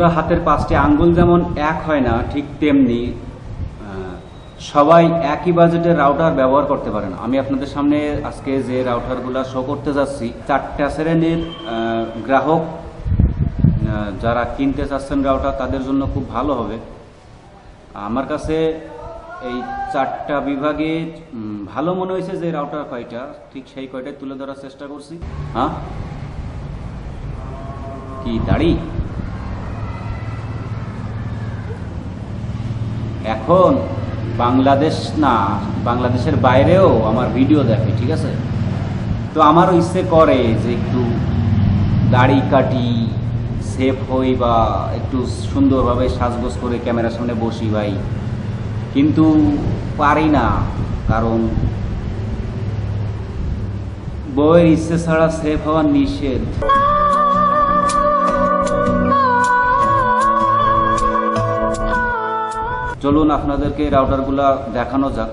বন্ধুরা, হাতের পাঁচটি আঙ্গুল যেমন এক হয় না, ঠিক তেমনি সবাই একই বাজেটের রাউটার ব্যবহার করতে পারেন। আমি আপনাদের সামনে আজকে যে রাউটারগুলো শো করতে যাচ্ছি, চারটা শ্রেণির গ্রাহক যারা কিনতে চাচ্ছেন রাউটার তাদের জন্য খুব ভালো হবে। আমার কাছে এই চারটা বিভাগে ভালো মনে হয়েছে যে রাউটার কয়টা, ঠিক সেই কয়টাই তুলে ধরার চেষ্টা করছি। হ্যাঁ? কি, দাড়ি? এখন বাংলাদেশ না, বাংলাদেশের বাইরেও আমার ভিডিও দেখে, ঠিক আছে? তো আমারও ইচ্ছে করে যে একটু দাড়ি কাটি সেফ হই বা একটু সুন্দরভাবে সাজগোজ করে ক্যামেরার সামনে বসি ভাই। কিন্তু পারি না, কারণ বউয়ের ইচ্ছে ছাড়া সেফ হওয়া নিষেধ। চলুন আপনাদেরকে রাউটারগুলো দেখানো যাক।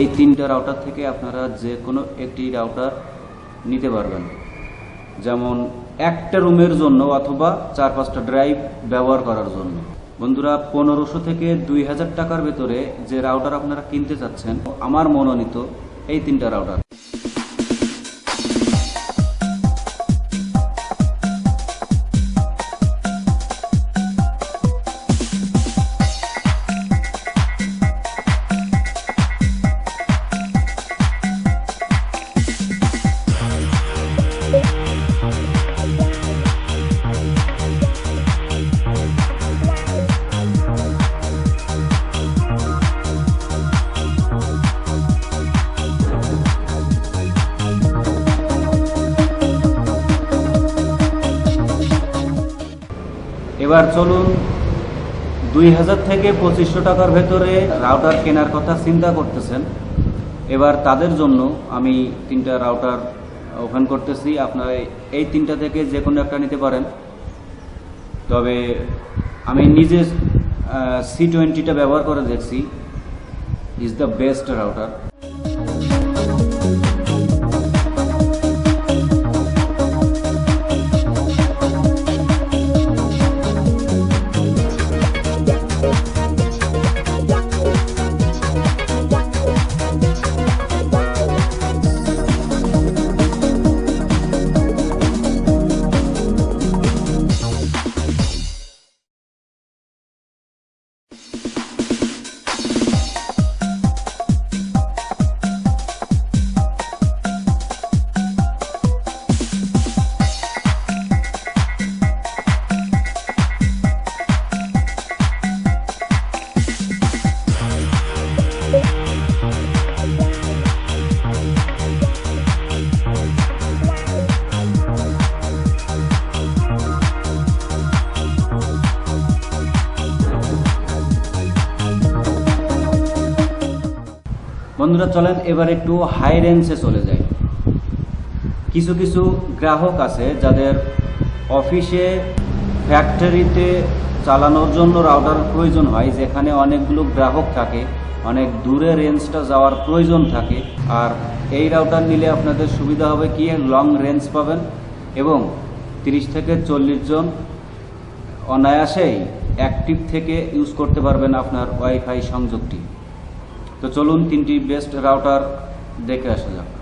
এই তিনটা রাউটার থেকে আপনারা যে কোনো একটি রাউটার নিতে পারবেন। যেমন একটা রুমের জন্য অথবা চার পাঁচটা ড্রাইভ ব্যবহার করার জন্য। বন্ধুরা, পনেরোশো থেকে দুই হাজার টাকার ভেতরে যে রাউটার আপনারা কিনতে চাচ্ছেন, আমার মনোনীত এই তিনটা রাউটার এবার চলুন দুই হাজার থেকে পঁচিশশো টাকার ভেতরে রাউটার কেনার কথা চিন্তা করতেছেন। এবার তাদের জন্য আমি তিনটা রাউটার ওপেন করতেছি। আপনারা এই তিনটা থেকে যে কোনো একটা নিতে পারেন। তবে আমি নিজে সি টোয়েন্টিটা ব্যবহার করে দেখছি। ইজ দ্য বেস্ট রাউটার বন্ধুরা, চলেন এবার একটু হাই রেঞ্জে চলে যাই। কিছু কিছু গ্রাহক আছে যাদের অফিসে ফ্যাক্টরিতে চালানোর জন্য রাউটার প্রয়োজন হয়, যেখানে অনেকগুলো গ্রাহক থাকে, অনেক দূরে রেঞ্জটা যাওয়ার প্রয়োজন থাকে। আর এই রাউটার নিলে আপনাদের সুবিধা হবে কি? লং রেঞ্জ পাবেন এবং 30 থেকে চল্লিশ জন অনায়াসেই অ্যাক্টিভ থেকে ইউজ করতে পারবেন আপনার ওয়াইফাই সংযোগটি। তো চলুন তিনটি বেস্ট রাউটার দেখে আসা যাক।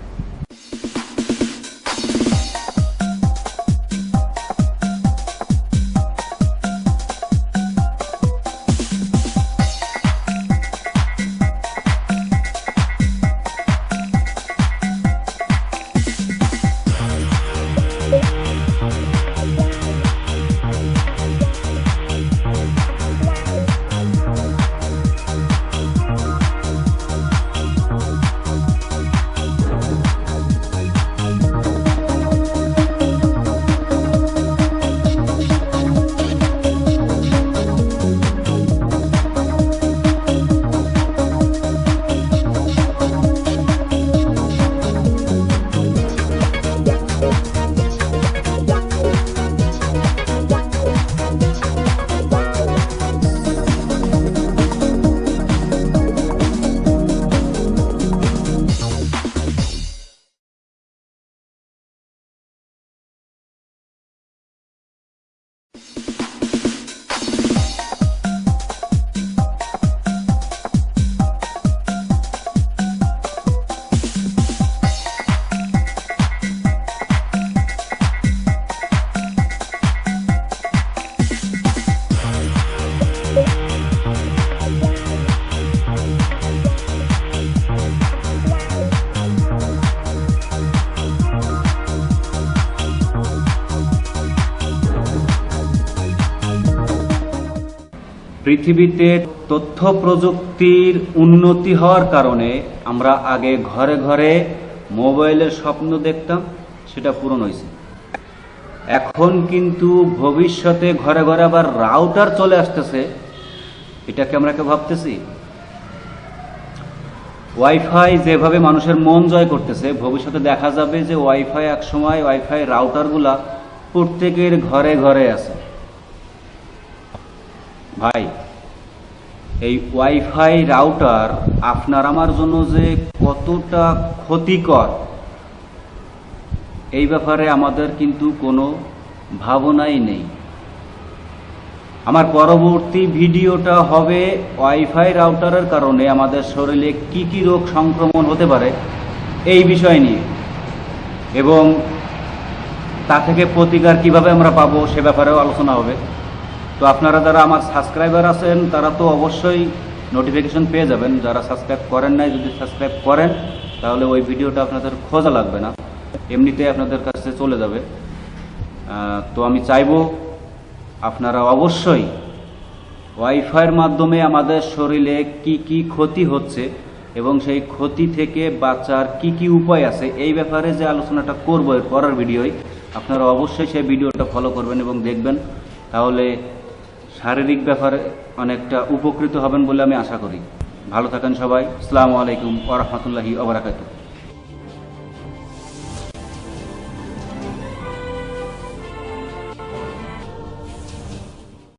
পৃথিবীতে তথ্য প্রযুক্তির উন্নতি হওয়ার কারণে আমরা আগে ঘরে ঘরে মোবাইলের স্বপ্ন দেখতাম, সেটা পূরণ হয়েছে এখন কিন্তু ভবিষ্যতে ঘরে ঘরে আবার রাউটার চলে আসতেছে, এটাকে আমরা কেউ ভাবতেছি? ওয়াইফাই যেভাবে মানুষের মন জয় করতেছে, ভবিষ্যতে দেখা যাবে যে ওয়াইফাই এক সময় ওয়াইফাই রাউটারগুলা প্রত্যেকের ঘরে ঘরে আছে। ভাই, এই ওয়াইফাই রাউটার আপনার আমার জন্য যে কতটা ক্ষতিকর, এই ব্যাপারে আমাদের কিন্তু কোনো ভাবনাই নেই। আমার পরবর্তী ভিডিওটা হবে ওয়াইফাই রাউটারের কারণে আমাদের শরীরে কি কি রোগ সংক্রমণ হতে পারে, এই বিষয় নিয়ে। এবং তা থেকে প্রতিকার কীভাবে আমরা পাবো সে ব্যাপারেও আলোচনা হবে। তো আপনারা যারা আমার সাবস্ক্রাইবার আছেন, তারা তো অবশ্যই নোটিফিকেশন পেয়ে যাবেন। যারা সাবস্ক্রাইব করেন নাই, যদি সাবস্ক্রাইব করেন, তাহলে ওই ভিডিওটা আপনাদের খোঁজা লাগবে না। এমনিতে আপনাদের কাছে চলে যাবে। তো আমি চাইব আপনারা অবশ্যই ওয়াইফাইয়ের মাধ্যমে আমাদের শরীরে কি কি ক্ষতি হচ্ছে এবং সেই ক্ষতি থেকে বাঁচার কি কি উপায় আছে, এই ব্যাপারে যে আলোচনাটা করব পরের ভিডিওয়, আপনারা অবশ্যই সেই ভিডিওটা ফলো করবেন এবং দেখবেন। তাহলে শারীরিক ব্যাপারে অনেকটা উপকৃত হবেন বলে আমি আশা করি। ভালো থাকেন সবাই। আসসালামু আলাইকুম ওরহমতুল্লাহি ওবরাকাতুহ